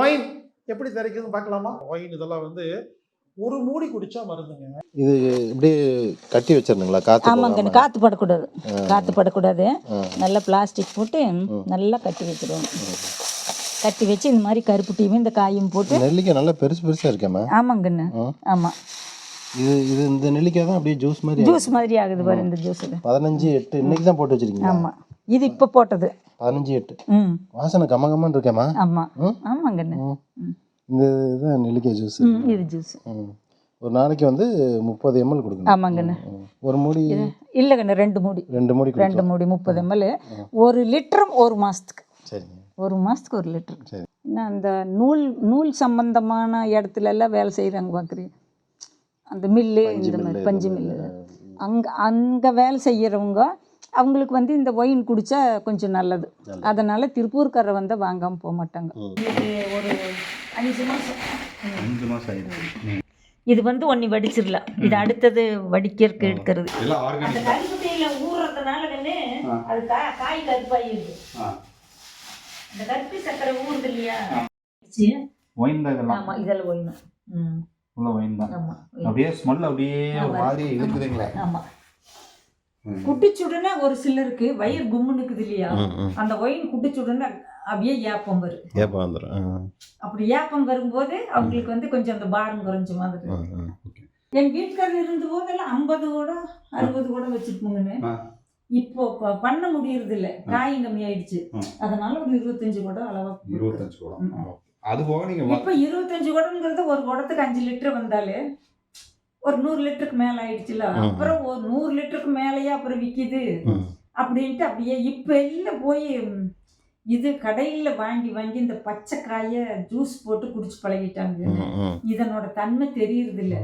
Wine எப்படி தயாரிக்கிறதுன்னு பார்க்கலாமா? Wine இதெல்லாம் வந்து ஒரு மூடி குடிச்சா மருந்துங்க. இது இப்படி கட்டி வச்சிருந்துங்களா காத்து ஆமாங்க? காற்று படக்கூடாது. காற்று படக்கூடாது. நல்லா பிளாஸ்டிக் போட்டு நல்லா கட்டி வச்சிடுவோம் கட்டி வச்சு இந்த மாதிரி கருப்பு டீயும் இந்த காயும் போட்டு நெல்லிக்காய் நல்லா பெருசு பெருசா இருக்கேம்மா ஆமாங்கண்ணு. ஆமாம் இது இது இந்த நெல்லிக்காய் தான் அப்படியே ஜூஸ் மாதிரி ஜூஸ் மாதிரி ஆகுது பாரு இந்த ஜூஸ் பதினஞ்சு எட்டு இன்னைக்கு தான் போட்டு வச்சிருக்கீங்க ஆமாம் இது இப்போ போட்டது. பதினஞ்சு எட்டு. ம். வாசனை கம்ம கம்மன்னு இருக்கேம்மா. ஆமாம். ம். இந்த இதுதான் நெல்லிக்காய் ஜூஸ். இது ஜூஸ். ஒரு நாளைக்கு வந்து முப்பது எம்எல் கொடுக்கணும். ஆமாங்கண்ணு. ஒரு மூடி இல்லைங்கண்ணு ரெண்டு மூடி. ரெண்டு மூடி ரெண்டு மூடி முப்பது எம்எல் ஒரு லிட்டரும் ஒரு மாதத்துக்கு சரிங்க. ஒரு மாதத்துக்கு ஒரு லிட்டர். சரி. இன்னும் அந்த நூல் நூல் சம்பந்தமான இடத்துல எல்லாம் வேலை செய்கிறாங்க பார்க்குறீங்க அந்த மில்லு இந்த மாதிரி பஞ்சு மில்லு. அங்கே அங்கே வேலை செய்கிறவங்க அவங்களுக்கு வந்து இந்த ஒயின் குடித்தா கொஞ்சம் நல்லது. அதனால் திருப்பூர்காரரை வந்து வாங்காமல் போக மாட்டாங்க. இது ஒரு அஞ்சு மாதம் அஞ்சு மாதம் ஆயிடுச்சு. இது வந்து ஒன்று வடிச்சிடலாம் இது அடுத்தது வடிக்கிறதுக்கு எடுக்கிறது. எல்லாம் அந்த ஆர்கானிக் கருப்பட்டியில் ஊறுறதுனால கண்ணு அது கா காய் கருப்பாயிருது இந்த கருப்பி சக்கரை ஊறுது இல்லையா? ஒயின் தான் இதெல்லாம். ஆமாம் இதெல்லாம் ஒயினும் ம். உள்ள ஒயின் தான். ஆமாம் அப்படியே ஸ்மெல் அப்படியே ஒரு மாதிரி இருக்குதுங்களே. ஆமாம் குட்டிச்சுடனே ஒரு சிலருக்கு வயிறு கும்முனுக்குது இல்லையா அந்த ஒயின் குட்டிச்சுடனே அப்படியே ஏப்பம் வரும். ஏப்பம் வந்துடும் அப்படி ஏப்பம் வரும்போது அவங்களுக்கு வந்து கொஞ்சம் அந்த பாரம் குறைஞ்ச மாதிரி என் வீட்டுக்காரர் இருந்த போதெல்லாம் ஐம்பது கூட அறுபது கூட வச்சுருப்போங்கன்னு. இப்போ பண்ண முடியறது இல்ல காயும் கம்மியாயிடுச்சு. ம். அதனால ஒரு இருபத்தஞ்சு கூட அளவா. இருபத்தஞ்சு கூட. அது போக நீங்க இப்ப இருபத்தஞ்சு குடம்ங்கிறது ஒரு குடத்துக்கு அஞ்சு லிட்டர் வந்தாலே ஒரு நூறு லிட்டருக்கு மேல ஆயிடுச்சுல. அப்புறம் ஒரு நூறு லிட்டருக்கு மேலேயே அப்புறம் விக்குது. அப்படின்ட்டு அப்படியே இப்ப எல்லாம் போய் இது கடையில வாங்கி வாங்கி இந்த பச்சை காய ஜூஸ் போட்டு குடிச்சு பழகிட்டாங்க. இதனோட தன்மை தெரியறது இல்ல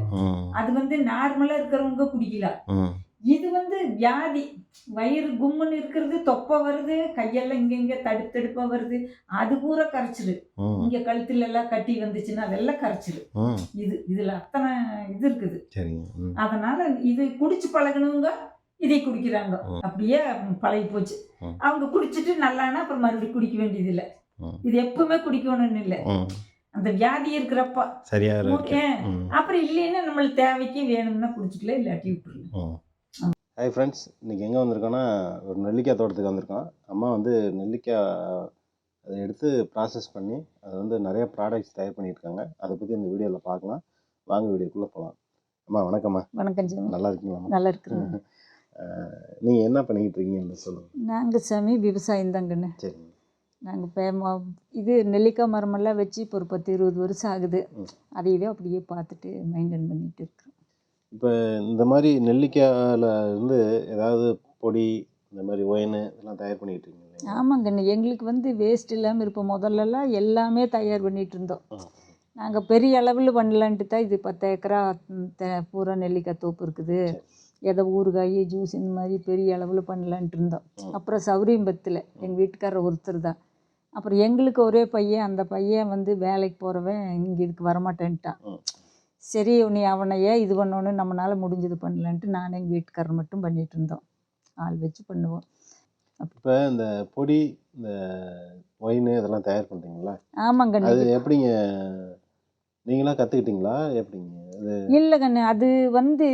அது வந்து நார்மலா இருக்கிறவங்க குடிக்கலாம் இது வந்து வியாதி. வயிறு கும்முன்னு இருக்கிறது தொப்பை வருது கையெல்லாம் இங்க இங்க தடுப்பு தடுப்பா வருது. அது பூரா கரைச்சிரு இங்க கழுத்துல எல்லாம் கட்டி வந்துச்சுன்னா அதெல்லாம் கரைச்சிரு இது இதுல அத்தனை இது இருக்குது. அதனால இது குடிச்சு பழகுனவங்க இதை குடிக்கிறாங்க. அப்படியே பழகி போச்சு. அவங்க குடிச்சிட்டு நல்லானா அப்புறம் மறுபடியும் குடிக்க வேண்டியது இல்ல. இது எப்பவுமே குடிக்கணும்னு இல்லை. அந்த வியாதி இருக்கிறப்ப. சரியா. அப்புறம் இல்லைன்னா நம்மளுக்கு தேவைக்கு வேணும்னா குடிச்சுக்கலாம் இல்லாட்டி விட்டுருலாம் ஹாய் ஃப்ரெண்ட்ஸ் இன்றைக்கி எங்கே வந்திருக்கோன்னா ஒரு நெல்லிக்காய் தோட்டத்துக்கு வந்திருக்கோம். அம்மா வந்து நெல்லிக்காய் அதை எடுத்து ப்ராசஸ் பண்ணி அதை வந்து நிறைய ப்ராடக்ட்ஸ் தயார் பண்ணியிருக்காங்க. அதை பற்றி இந்த வீடியோவில் பார்க்கலாம். வாங்க வீடியோக்குள்ளே போகலாம் அம்மா வணக்கம்மா வணக்கம் ஜெயம் நல்லா இருக்கீங்களாம்மா நல்லா இருக்கிறோம் நீங்கள் என்ன பண்ணிக்கிட்டு இருக்கீங்கன்னு சொல்லுங்கள் நாங்கள் சாமி விவசாயம் தாங்கண்ணு சரிங்க. நாங்கள் இப்போ இது நெல்லிக்காய் மரமெல்லாம் வச்சு இப்போ ஒரு பத்து இருபது வருஷம் ஆகுது. அதையவே அப்படியே பார்த்துட்டு மெயின்டைன் பண்ணிட்டு இருக்கிறோம். இப்போ இந்த மாதிரி நெல்லிக்காயில் இருந்து ஏதாவது பொடி இந்த மாதிரி ஒயின் இதெல்லாம் தயார் பண்ணிக்கிட்டு இருக்கீங்க? ஆமாங்கண்ணு எங்களுக்கு வந்து வேஸ்ட் இல்லாமல் இருப்போம். முதல்லலாம் எல்லாமே தயார் பண்ணிட்டு இருந்தோம். நாங்கள் பெரிய அளவில் பண்ணலான்ட்டு தான் இது பத்து ஏக்கரா த- பூரா நெல்லிக்காய் தோப்பு இருக்குது. எதை ஊறுகாய் ஜூஸ் இந்த மாதிரி பெரிய அளவில் பண்ணலான்ட்டு இருந்தோம். அப்புறம் சௌரியம்பத்தில் எங்கள் வீட்டுக்காரர் ஒருத்தர் தான். அப்புறம் எங்களுக்கு ஒரே பையன். அந்த பையன் வந்து வேலைக்கு போகிறவன் இங்கே இதுக்கு வரமாட்டேன்ட்டான். சரி நீ அவனை ஏன் இது பண்ணணும்னு நம்மளால முடிஞ்சது பண்ணலான்ட்டு நானும் எங்கள் வீட்டுக்காரர் மட்டும் பண்ணிட்டு இருந்தோம். ஆள் வச்சு பண்ணுவோம். இப்போ இந்த பொடி இந்த ஒயின் இதெல்லாம் தயார் பண்ணுறீங்களா ஆமாங்க அது எப்படிங்க? நீங்களா கற்றுக்கிட்டீங்களா எப்படிங்க? அது இல்லை கண்ணு அது வந்து.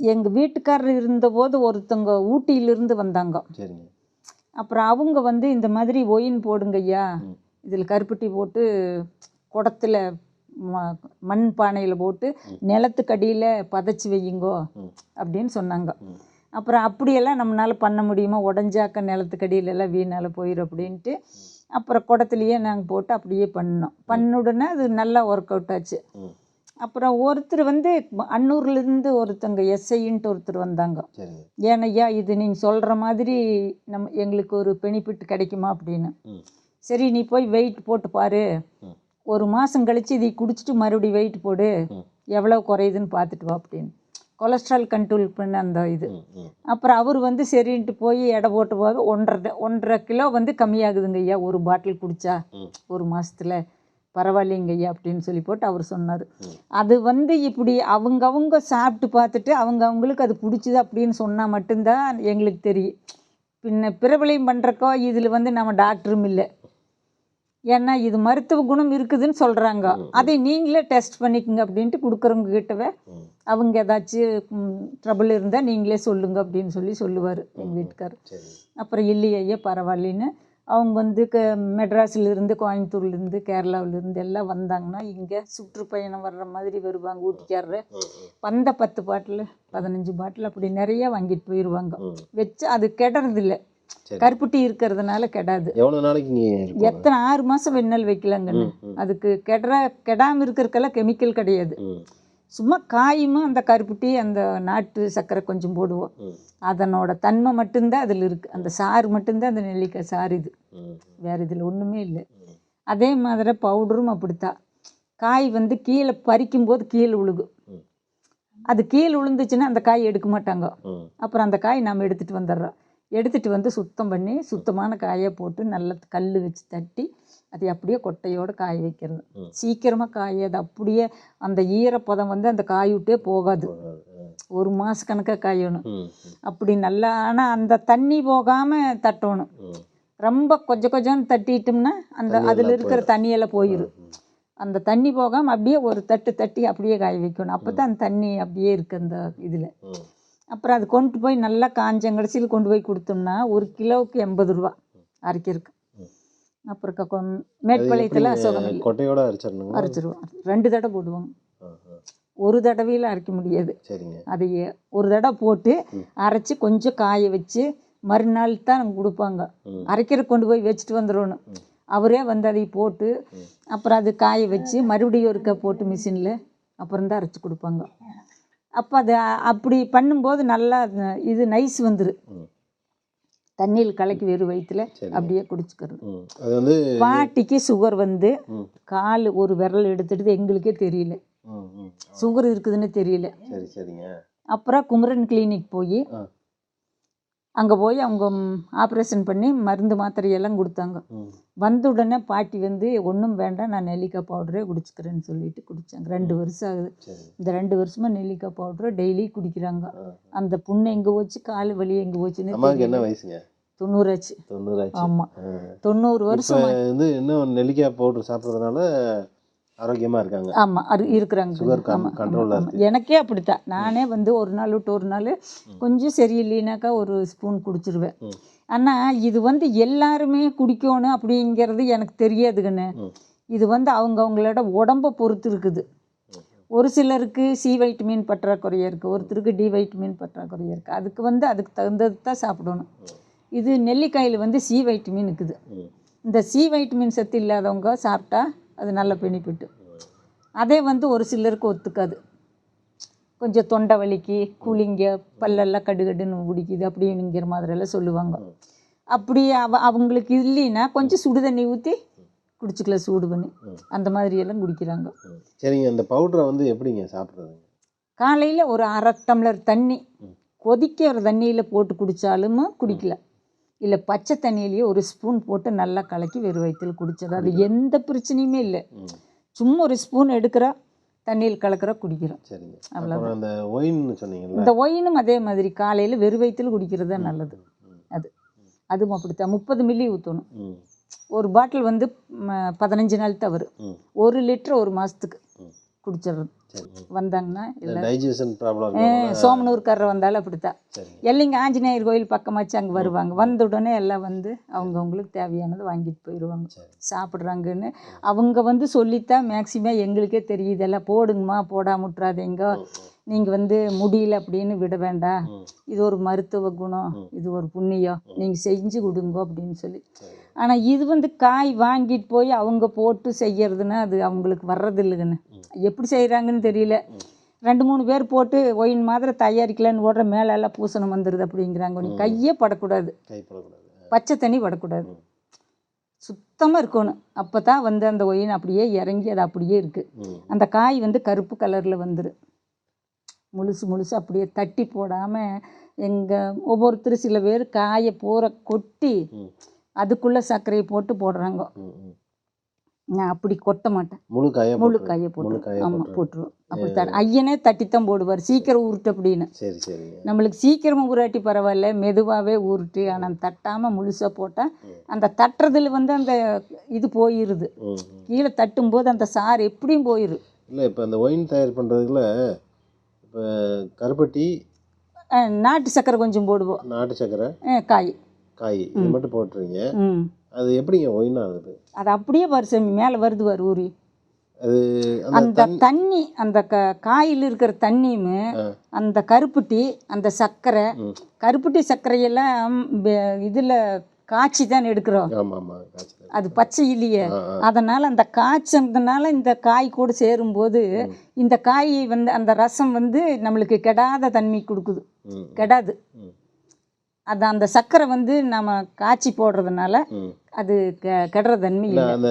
எங்கள் வீட்டுக்காரர் இருந்தபோது ஒருத்தவங்க ஊட்டியிலிருந்து வந்தாங்க. சரிங்க. அப்புறம் அவங்க வந்து இந்த மாதிரி ஒயின் போடுங்க ஐயா. இதில் கருப்பட்டி போட்டு குடத்துல ம- மண் பானையில் போட்டு. நிலத்துக்கடியில் பதைச்சி வையுங்கோ. அப்படின்னு சொன்னாங்க. அப்புறம் அப்படியெல்லாம் நம்மளால பண்ண முடியுமா உடஞ்சாக்க நிலத்துக்கடியில எல்லாம் வீணால் போயிடும் அப்படின்ட்டு அப்புறம் குடத்துலையே நாங்கள் போட்டு அப்படியே பண்ணோம் பண்ண உடனே அது நல்லா ஒர்க் அவுட் ஆச்சு. அப்புறம் ஒருத்தர் வந்து அன்னூர்லேருந்து ஒருத்தங்க எஸ்ஐன்ட்டு ஒருத்தர் வந்தாங்க ஏனையா இது நீங்கள் சொல்கிற மாதிரி நம்ம எங்களுக்கு ஒரு பெனிஃபிட் கிடைக்குமா அப்படின்னு. சரி நீ போய் வெயிட் போட்டு பாரு. ஒரு மாதம் கழித்து இதை குடிச்சிட்டு மறுபடியும் வெயிட் போடு. எவ்வளோ குறையுதுன்னு பார்த்துட்டு வா அப்படின்னு. கொலஸ்ட்ரால் கண்ட்ரோல் பண்ண அந்த இது. அப்புறம் அவர் வந்து சரின்ட்டு போய் எடை போட்டு போது ஒன்றரை ஒன்றரை கிலோ வந்து கம்மியாகுதுங்க ஐயா. ஒரு பாட்டில் குடிச்சா ம். ஒரு மாசத்துல. பரவாயில்லைங்க ஐயா அப்படின்னு சொல்லி போட்டு அவர் சொன்னார். அது வந்து இப்படி அவங்கவங்க சாப்பிட்டு பார்த்துட்டு அவங்க அவங்களுக்கு அது பிடிச்சிது அப்படின்னு சொன்னால் மட்டும்தான் எங்களுக்கு தெரியும். பின்ன பிரபலம் பண்ணுறக்கோ இதில் வந்து நம்ம டாக்டரும் இல்லை. ஏன்னா இது மருத்துவ குணம் இருக்குதுன்னு சொல்கிறாங்க. அதை நீங்களே டெஸ்ட் பண்ணிக்கங்க அப்படின்ட்டு கொடுக்குறவங்க கிட்டவே. அவங்க ஏதாச்சும் ட்ரபிள் இருந்தால் நீங்களே சொல்லுங்க அப்படின்னு சொல்லி சொல்லுவார் எங்கள் வீட்டுக்கார். அப்புறம் இல்லையே பரவாயில்லைன்னு. அவங்க வந்து க மெட்ராஸ்லேருந்து கோயம்புத்தூர்லேருந்து கேரளாவிலேருந்து எல்லாம் வந்தாங்கன்னா இங்கே சுற்றுப்பயணம் வர்ற மாதிரி வருவாங்க ஊட்டிக்காரரு. வந்த பத்து பாட்டில் பதினஞ்சு பாட்டில் அப்படி நிறைய வாங்கிட்டு போயிடுவாங்க. வச்சு அது கெடுறதில்ல. கருப்பட்டி இருக்கிறதுனால கெடாது. எவ்வளவு நாளைக்கு எத்தனை ஆறு மாதம் வெண்ணெல் ம், அதுக்கு கெடுற கெடாமல் இருக்கிறதுக்கெல்லாம் கெமிக்கல் கிடையாது. சும்மா காயுமா அந்த கருப்பட்டி அந்த நாட்டு சர்க்கரை கொஞ்சம் போடுவோம். அதனோட தன்மை மட்டும்தான் அதில் இருக்குது அந்த சாறு மட்டும்தான் அந்த நெல்லிக்காய் சாறு இது. வேறு இதில் ஒன்றுமே இல்லை. அதே மாதிரி பவுடரும் அப்படித்தான். காய் வந்து கீழே பறிக்கும்போது கீழே விழுகும் ம். அது கீழே விழுந்துச்சுன்னா அந்த காய் எடுக்க மாட்டாங்க. அப்புறம் அந்த காய் நம்ம எடுத்துகிட்டு வந்துடுறோம். எடுத்துகிட்டு வந்து சுத்தம் பண்ணி சுத்தமான காயை போட்டு நல்லா கல் வச்சு தட்டி அதை அப்படியே கொட்டையோடு காய வைக்கிறது. சீக்கிரமாக காய் அது அப்படியே அந்த ஈரப்பதம் வந்து அந்த காய் விட்டே போகாது. ஒரு மாத கணக்காக காயணும். அப்படி நல்லா ஆனால் அந்த தண்ணி போகாமல் தட்டணும். ரொம்ப கொஞ்சம் கொஞ்சம் தட்டிட்டோம்னா அந்த அதில் இருக்கிற. தண்ணியெல்லாம் போயிடும் அந்த தண்ணி போகாமல் அப்படியே ஒரு தட்டு தட்டி அப்படியே காய வைக்கணும். அப்போ தான் அந்த தண்ணி அப்படியே இருக்குது அந்த இதில். அப்புறம் அது கொண்டு போய் நல்லா காஞ்சங்கடைசியில் கொண்டு போய் கொடுத்தோம்னா ஒரு கிலோவுக்கு எண்பது ரூபா அரைக்கிறதுக்கு. அப்புறம் அசோகம் இல்லை கொட்டையோட அரைச்சிடணுங்க அரைச்சிருவோம் ரெண்டு தடவை போடுவாங்க ஆ, ஒரு தடவையில் அரைக்க முடியாது. அதையே ஒரு தடவை போட்டு. அரைச்சி கொஞ்சம் காய வச்சு மறுநாள் தான் நமக்கு கொடுப்பாங்க. அரைக்கிற கொண்டு போய் வச்சுட்டு வந்துடணும். அவரே வந்து அதை போட்டு. அப்புறம் அது காய வச்சு மறுபடியும் ஒருக்கா போட்டு மிஷினில் அப்புறம் தான் அரைச்சி கொடுப்பாங்க. அப்போ அது அப்படி பண்ணும்போது நல்லா இது நைஸ் வந்துரு ம். தண்ணியில் கலக்கி வெறும் வயிற்றுல. அப்படியே குடிச்சுக்கிறது பாட்டிக்கு சுகர் வந்து கால் ஒரு விரல் எடுத்துட்டு எங்களுக்கே தெரியல. சுகர் இருக்குதுன்னு தெரியல அப்புறம் குமரன் கிளினிக் போய். அங்கே போய் அவங்க ஆப்ரேஷன் பண்ணி மருந்து மாத்திரையெல்லாம் கொடுத்தாங்க. வந்த உடனே பாட்டி வந்து ஒன்றும் வேண்டாம் நான் நெல்லிக்காய் பவுடரே குடிச்சுக்கிறேன்னு சொல்லிட்டு குடித்தாங்க ரெண்டு வருஷம் ஆகுது. இந்த ரெண்டு வருஷமாக நெல்லிக்காய் பவுடரை டெய்லி குடிக்கிறாங்க. அந்த புண்ணு எங்கே போச்சு கால் வலி எங்கே போச்சுன்னு என்ன. வயசுங்க? தொண்ணூறாச்சு. தொண்ணூறாச்சு. ஆமாம். தொண்ணூறு வருஷம் வந்து இன்னும் நெல்லிக்காய் பவுடர் சாப்பிட்றதுனால ஆரோக்கியமா இருக்காங்க. ஆமாம் அது இருக்கிறாங்க. எனக்கே அப்படித்தான். நானே வந்து ஒரு நாள் விட்டு ஒரு நாள் கொஞ்சம் சரியில்லைனாக்கா ஒரு ஸ்பூன் குடிச்சிருவேன். ஆனால் இது வந்து எல்லாருமே குடிக்கணும் அப்படிங்கிறது எனக்கு தெரியாதுங்கண்ணே. இது வந்து அவங்கவுங்களோட உடம்பை பொறுத்து இருக்குது. ஒரு சிலருக்கு சி வைட்டமின் பற்றாக்குறையாக இருக்குது ஒருத்தருக்கு டி வைட்டமின் பற்றாக்குறையாக இருக்குது அதுக்கு வந்து அதுக்கு தகுந்தது தான் சாப்பிடணும். இது நெல்லிக்காயில் வந்து சி வைட்டமின் இருக்குது. இந்த சி வைட்டமின் சத்து இல்லாதவங்க சாப்பிட்டா அது நல்ல பெனிஃபிட்டு அதே வந்து ஒரு சிலருக்கு ஒத்துக்காது கொஞ்சம் தொண்டை வலிக்கு கூலிங்க பல்லெல்லாம் கடுகடுன்னு பிடிக்குது அப்படிங்கிற மாதிரியெல்லாம் சொல்லுவாங்க அப்படி அவ அவங்களுக்கு இல்லைன்னா கொஞ்சம் சுடு தண்ணி ஊற்றி குடிச்சிக்கலாம் சூடு பண்ணி. அந்த மாதிரியெல்லாம் குடிக்கிறாங்க. சரிங்க இந்த பவுடரை வந்து எப்படிங்க சாப்பிட்றதுங்க காலையில் ஒரு அரை டம்ளர் தண்ணி. கொதிக்கிற தண்ணியில் போட்டு குடித்தாலும் குடிக்கலாம் இல்லை பச்சை தண்ணியிலேயே ஒரு ஸ்பூன் போட்டு நல்லா கலக்கி வெறும் வயிற்றில் குடிச்சது அது எந்த பிரச்சனையுமே இல்லை. சும்மா ஒரு ஸ்பூன் எடுக்கிறா தண்ணியில் கலக்கிற குடிக்கிறோம் சரிங்க. அப்புறம் அந்த ஒயின்னு சொன்னீங்கல்ல இந்த ஒயினும் அதே மாதிரி காலையில் வெறும் வயிற்றில் குடிக்கிறது தான் நல்லது. அது அதுவும் அப்படித்தான் முப்பது மில்லி ஊற்றணும். ஒரு பாட்டில் வந்து பதினஞ்சு நாள் ம். ஒரு லிட்டர் ஒரு மாதத்துக்கு. குடிச்சிடுறது. வந்தாங்கன்னா டைஜஷன் ப்ராப்ளம் சோமனூர்காரர் வந்தாலும் அப்படித்தான். எல்லைங்க ஆஞ்சநேயர் கோயில் பக்கமாச்சு அங்கே வருவாங்க. வந்த உடனே எல்லாம் வந்து அவங்கவுங்களுக்கு தேவையானதை வாங்கிட்டு போயிடுவாங்க சாப்பிட்றாங்கன்னு அவங்க வந்து சொல்லித்தான் மேக்சிமம் எங்களுக்கே தெரியுது. எல்லாம் போடுங்கம்மா போடாம விட்றாதீங்க நீங்கள் வந்து முடியல அப்படின்னு விட வேண்டாம். இது ஒரு மருத்துவ குணம். இது ஒரு புண்ணியம். நீங்கள் செஞ்சு கொடுங்க அப்படின்னு சொல்லி. ஆனால் இது வந்து காய் வாங்கிட்டு போய் அவங்க போட்டு செய்யறதுன்னா அது அவங்களுக்கு வர்றது இல்லைங்கண்ணு ம். எப்படி செய்கிறாங்கன்னு தெரியல. ரெண்டு மூணு பேர் போட்டு ஒயின் மாதிரி தயாரிக்கலான்னு ஓடுற மேலே எல்லாம் பூசணம் வந்துடுது அப்படிங்கிறாங்க நீ. கையே படக்கூடாது பச்சை தண்ணி படக்கூடாது. சுத்தமாக இருக்கணும் அப்போ தான் வந்து அந்த ஒயின் அப்படியே இறங்கி அது அப்படியே இருக்குது. அந்த காய் வந்து கருப்பு கலரில் வந்துடும் முழுசு முழுசு அப்படியே தட்டி போடாமல் எங்கள் ஒவ்வொருத்தர் சில பேர் காயை பூரா கொட்டி. அதுக்குள்ளே சர்க்கரையை போட்டு போடுறாங்க. நான் அப்படி கொட்ட மாட்டேன். முழு காயா முழு காயா ஆமாம் போட்டுரு. போட்டுருவோம் அப்படி தான் ஐயனே தட்டித்தான் போடுவார். சீக்கிரம் உருட்டு அப்படின்னு. சரி சரிங்க நம்மளுக்கு சீக்கிரமாக ஊராட்டி பரவாயில்ல. மெதுவாகவே உருட்டு ஆனால் தட்டாமல் முழுசாக போட்டால் அந்த தட்டுறதுல வந்து அந்த இது போயிடுது. கீழே தட்டும்போது அந்த சாறு எப்படியும் போயிடும் இல்லை இப்போ அந்த ஒயின் தயார் பண்ணுறதுல இப்போ கருப்பட்டி நாட்டு சக்கரை கொஞ்சம் போடுவோம். நாட்டு சக்கரை காய். காய் இது மட்டும் போட்டுறீங்க. அது எப்படிங்க ஒயின் ஆகுது? அது அப்படியே வருஷம் மேலே வருது வரு ஊறி. அது அந்த தண்ணி அந்த க காயில் இருக்கிற தண்ணியுமே அந்த கருப்பட்டி அந்த சர்க்கரை. கருப்பட்டி சர்க்கரையெல்லாம் இதில் காய்ச்சி தான் எடுக்கிறோம். அது பச்சை இல்லையே. அதனால் அந்த காய்ச்சதுனால இந்த காய் கூட சேரும்போது இந்த காய் வந்து அந்த ரசம் வந்து நம்மளுக்கு கெடாத தன்மை கொடுக்குது. கெடாது. அது அந்த சர்க்கரை வந்து நம்ம காய்ச்சி போடுறதுனால அது கெடுற தன்மை இல்லை அந்த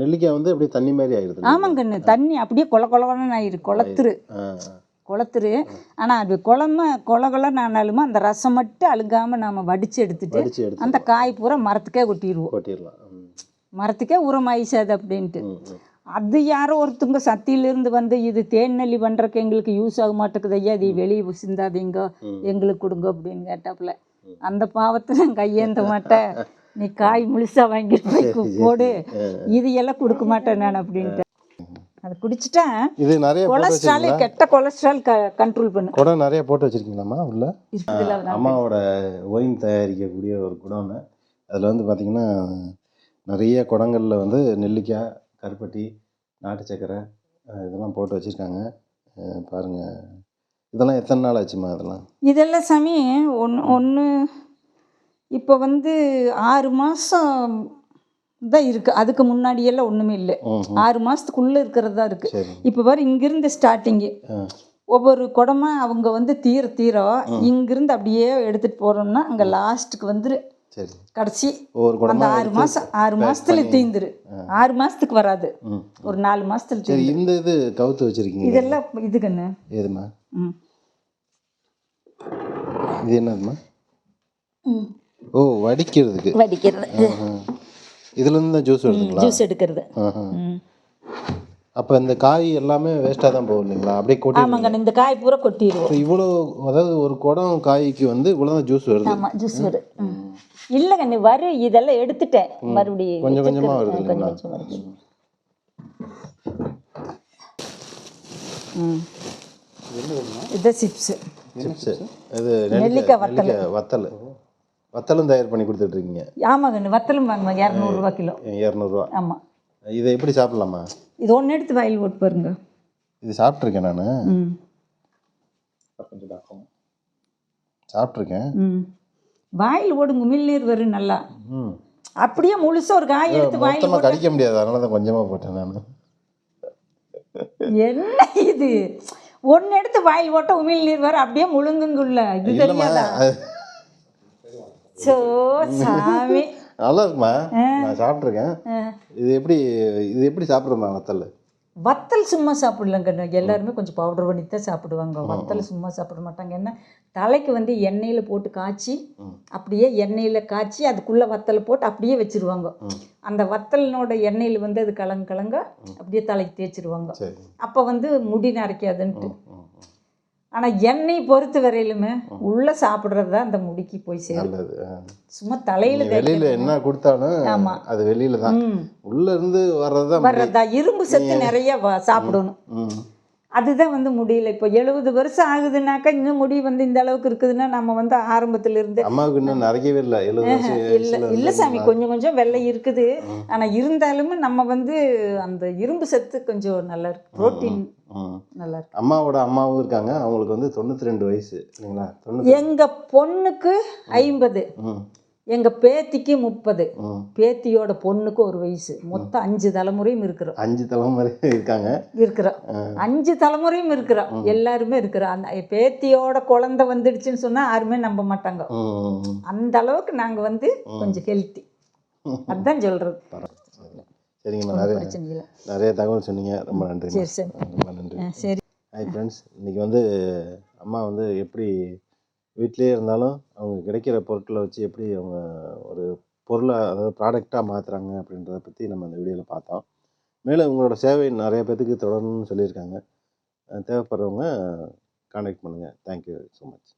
நெல்லிக்காய் வந்து அப்படியே தண்ணி மாதிரி ஆயிடுது ஆமாங்கண்ணு தண்ணி அப்படியே கொல கொலன்னு ஆயிரு குளத்துரு. குளத்துரு. ஆனால் அது குழம்ப கொல கொலன்னு ஆனாலுமே அந்த ரசம் மட்டும் அழுகாமல் நாம் வடித்து எடுத்துட்டு அந்த காய் பூரா மரத்துக்கே கொட்டிடுவோம் கொட்டிடலாம். மரத்துக்கே உரமாயிசாது அப்படின்ட்டு. அது யாரோ ஒருத்தங்க சத்தியிலிருந்து வந்து இது தேன் நெல்லி பண்ணுறக்கு எங்களுக்கு யூஸ் ஆக மாட்டேங்குது ஐயா. இது வெளியே சிந்தாதீங்க. எங்களுக்கு கொடுங்க அப்படின்னு கேட்டாப்புல. அந்த பாவத்தை நான் கையேந்த மாட்டேன். நீ காய் முழுசா வாங்கிட்டு போய் போடு. இது எல்லாம் கொடுக்க மாட்டேன் நான் அப்படின்ட்டு அதை குடிச்சிட்டா இது நிறைய கொலஸ்ட்ரால் கெட்ட கொலஸ்ட்ரால் க கண்ட்ரோல் பண்ணு. குடம் நிறைய போட்டு வச்சிருக்கீங்களாம்மா உள்ள. அம்மாவோட ஒயின் தயாரிக்கக்கூடிய ஒரு குடோன்னு அதில் வந்து பார்த்திங்கன்னா நிறைய குடங்களில் வந்து நெல்லிக்காய் கருப்பட்டி நாட்டு சக்கரை இதெல்லாம் போட்டு வச்சுருக்காங்க. பாருங்கள் இதெல்லாம் எத்தனை நாள் ஆச்சுமா அதெல்லாம் இதெல்லாம் சாமி ஒன்று ஒன்று இப்போ வந்து ஆறு மாதம் தான் இருக்குது அதுக்கு முன்னாடியெல்லாம் ஒன்றுமே இல்லை. ஆறு மாதத்துக்குள்ளே இருக்கிறது தான் இருக்குது இப்போ பாரு இங்கிருந்து ஸ்டார்டிங்கு ஒவ்வொரு குடமா அவங்க வந்து தீர தீர இங்கிருந்து அப்படியே எடுத்துகிட்டு போகிறோம்னா அங்கே லாஸ்ட்டுக்கு வந்துரு. சரி. கடைசி ஒவ்வொரு அந்த ஆறு மாதம் ஆறு மாதத்துல தீந்துரு. ஆறு மாதத்துக்கு வராது. ஒரு நாலு மாதத்துல சரி இந்த இது கவுத்து வச்சுருக்கீங்க. இதெல்லாம் இது கண்ணு ஏதுமா ம். இது என்னதுமா. ஓ வடிக்கிறதுக்கு. வடிக்கிறது. இதுலேருந்து தான் ஜூஸ் வருதுங்களா ஜூஸ் எடுக்கிறது. அப்போ இந்த காய் எல்லாமே வேஸ்ட்டாக தான் போகும் இல்லைங்களா? அப்படியே கொட்டி ஆமாங்கண்ணு இந்த காய் பூரா கொட்டிடுவோம் இவ்வளோ அதாவது ஒரு குடம் காய்க்கு வந்து இவ்வளோ தான் ஜூஸ் வருது. ஆமாம் ஜூஸ் வரும் ம். இல்லை கண்ணு வரும் இதெல்லாம் எடுத்துட்டேன். மறுபடியும் கொஞ்சம் கொஞ்சமாக வருது. இல்லைங்களா? வருது. இதுதான் சிப்ஸு. சிப்ஸு. இது நெல்லிக்காய் வத்தல். வத்தல். வத்தலும் தயார் பண்ணி கொடுத்துட்ருக்கீங்க ஆமாங்கண்ணு வத்தலும் வாங்குவேன் இரநூறுவா கிலோ. இரநூறுவா. ஆமாம் இதை எப்படி சாப்பிட்லாமா? இது ஒன்று எடுத்து வாயில் போட்டு பாருங்க. இது சாப்பிட்ருக்கேன் நான். சாப்பிட்ருக்கேன் வாயில் ஓடுங்க உமிழ்நீர் வரும் நல்லா. அப்படியே முழுசா ஒரு காய் எடுத்து வாயில் கடிக்க முடியாது. அதனால தான் கொஞ்சமாக போட்டேன் நான். என்ன இது? ஒன்று எடுத்து வாயில் போட்டால் உமிழ்நீர் வர அப்படியே முழுங்குங்குள்ள இது தெரியாதா? சோ சாமி. நல்லா இருக்குமா நான் சாப்பிட்ருக்கேன். இது எப்படி இது எப்படி சாப்பிட்றோமா வத்தல்? வத்தல் சும்மா சாப்பிடலங்க எல்லாருமே கொஞ்சம் பவுடர் பண்ணி தான் சாப்பிடுவாங்க. வத்தல் சும்மா சாப்பிட மாட்டாங்க. என்ன? தலைக்கு வந்து எண்ணெயில் போட்டு காய்ச்சி. அப்படியே எண்ணெயில் காய்ச்சி அதுக்குள்ளே வத்தலை போட்டு அப்படியே வச்சிருவாங்க. அந்த வத்தலினோட எண்ணெயில் வந்து அது கலங்க கலங்க அப்படியே தலைக்கு தேய்ச்சிருவாங்க. சரி. அப்போ வந்து முடி நரைக்காதுன்ட்டு. ஆனால் எண்ணெய் பொறுத்த வரையிலுமே உள்ளே சாப்பிட்றது தான் அந்த முடிக்கு போய் சேரும். சும்மா தலையில் வெளியில என்ன கொடுத்தாலும் ஆமா. அது வெளியில தான் ம். உள்ள இருந்து வர்றது? தான். வர்றதா இரும்பு சத்து நிறைய சாப்பிடணும். அதுதான் வந்து முடியல. இப்போ எழுபது வருஷம் ஆகுதுன்னாக்கா இன்னும் முடி வந்து இந்த அளவுக்கு இருக்குதுன்னா நம்ம வந்து ஆரம்பத்துல இருந்து அம்மாவுக்கு இன்னும் நிறையவே இல்லை. இல்லை இல்லை சாமி கொஞ்சம் கொஞ்சம் வெள்ளை இருக்குது. ஆனால் இருந்தாலுமே நம்ம வந்து அந்த இரும்பு சத்து கொஞ்சம் நல்லா இருக்கு. புரோட்டீன். நல்லா இருக்கு. அம்மாவோட அம்மாவும் இருக்காங்க. அவங்களுக்கு வந்து தொண்ணூற்றி ரெண்டு வயசு. இல்லைங்களா? தொண்ணூத்தி எங்க பொண்ணுக்கு ஐம்பது. ம் எங்க பேத்திக்கு முப்பது. பேத்தியோட பொண்ணுக்கு ஒரு வயசு. மொத்தம் அஞ்சு தலைமுறையும் இருக்கிறோம். அஞ்சு தலைமுறை இருக்காங்க. இருக்கிறோம். அஞ்சு தலைமுறையும் இருக்கிறோம். எல்லாருமே இருக்கிறோம். அந்த பேத்தியோட குழந்தை வந்துடுச்சுன்னு சொன்னா யாருமே நம்ப மாட்டாங்க. அந்த அளவுக்கு நாங்க வந்து கொஞ்சம் ஹெல்த்தி அதான் சொல்றது. சரிங்கம்மா நிறைய நிறைய தகவல் சொன்னீங்க. ரொம்ப நன்றி சரி சரி. ரொம்ப நன்றி. சரி. ஹாய் ஃப்ரெண்ட்ஸ் இன்றைக்கி வந்து அம்மா வந்து எப்படி வீட்டிலேயே இருந்தாலும் அவங்க கிடைக்கிற பொருட்களை வச்சு எப்படி அவங்க ஒரு பொருளை அதாவது ப்ராடக்டாக மாற்றுறாங்க அப்படின்றத பற்றி நம்ம அந்த வீடியோவில் பார்த்தோம். மேலும் உங்களோட சேவை நிறைய பேர்த்துக்கு தொடரணும்னு சொல்லியிருக்காங்க. தேவைப்படுறவங்க கான்டாக்ட் பண்ணுங்கள் தேங்க்யூ ஸோ மச்